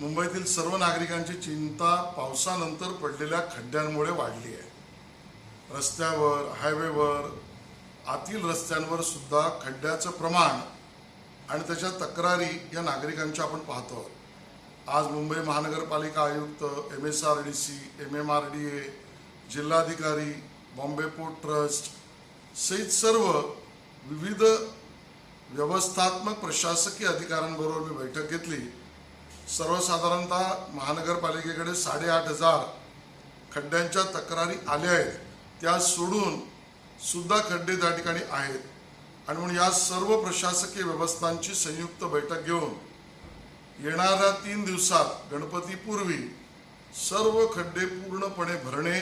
मुंबईतील सर्व नागरिकांची चिंता पावसानंतर पडलेल्या खड्ड्यांमुळे वाढली आहे. रस्त्यावर हायवेवर आतील रस्त्यांवर सुद्धा खड्ड्याचं प्रमाण आणि त्याच्या तक्रारी या नागरिकांच्या आपण पाहतो आहोत. आज मुंबई महानगरपालिका आयुक्त M S R D C M M R D A जिल्हाधिकारी बॉम्बे पोर्ट ट्रस्ट सहित सर्व विविध व्यवस्थात्मक प्रशासकीय अधिकाऱ्यांबरोबर मी बैठक घेतली. सर्वसाधारणतः महानगरपालिकेकडे साडेआठ हजार खड्ड्यांच्या तक्रारी आल्या आहेत. त्या सोडून सुद्धा खड्डे त्या ठिकाणी आहेत. आणि म्हणून या सर्व प्रशासकीय व्यवस्थांची संयुक्त बैठक घेऊन येणाऱ्या तीन दिवसात गणपतीपूर्वी सर्व खड्डे पूर्णपणे भरणे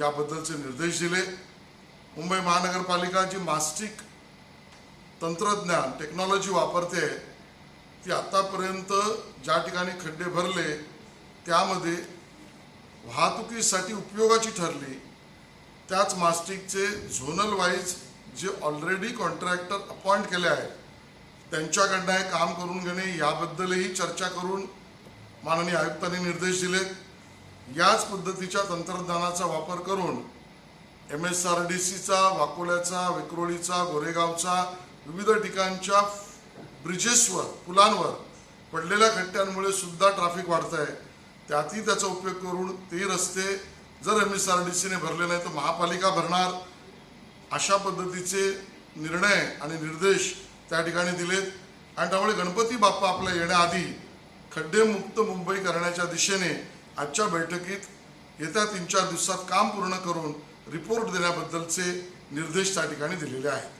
याबद्दलचे निर्देश दिले. मुंबई महानगरपालिका जी मास्टिक तंत्रज्ञान टेक्नॉलॉजी वापरते ती आतापर्यंत ज्या ठिकाणी खड्डे भरले त्यामध्ये वाहतुकीसाठी उपयोगाची ठरली त्याच मास्टिकचे झोनल वाईज जे ऑलरेडी कॉन्ट्रॅक्टर अपॉइंट केले आहेत त्यांच्याकडनं हे काम करून घेणे याबद्दलही चर्चा करून माननीय आयुक्तांनी निर्देश दिलेत. याच पद्धतीच्या तंत्रज्ञानाचा वापर करून एम एस आर डी सीचा वाकोल्याचा विक्रोळीचा गोरेगावचा विविध ठिकाणच्या ब्रिजेसवर पुलांवर पडलेल्या खड्ड्यांमुळे सुद्धा ट्रॅफिक वाढत आहे त्यातही त्याचा उपयोग करून ते रस्ते जर एम एस आर डी सीने भरले नाही तर महापालिका भरणार. अशा पद्धतीचे निर्णय आणि निर्देश त्या ठिकाणी दिलेत. आणि त्यामुळे गणपती बाप्पा आपल्या येण्याआधी खड्डेमुक्त मुंबई करण्याच्या दिशेने आजच्या बैठकीत येत्या तीन चार दिवसात काम पूर्ण करून रिपोर्ट देण्याबद्दलचे निर्देश त्या ठिकाणी दिलेले आहेत.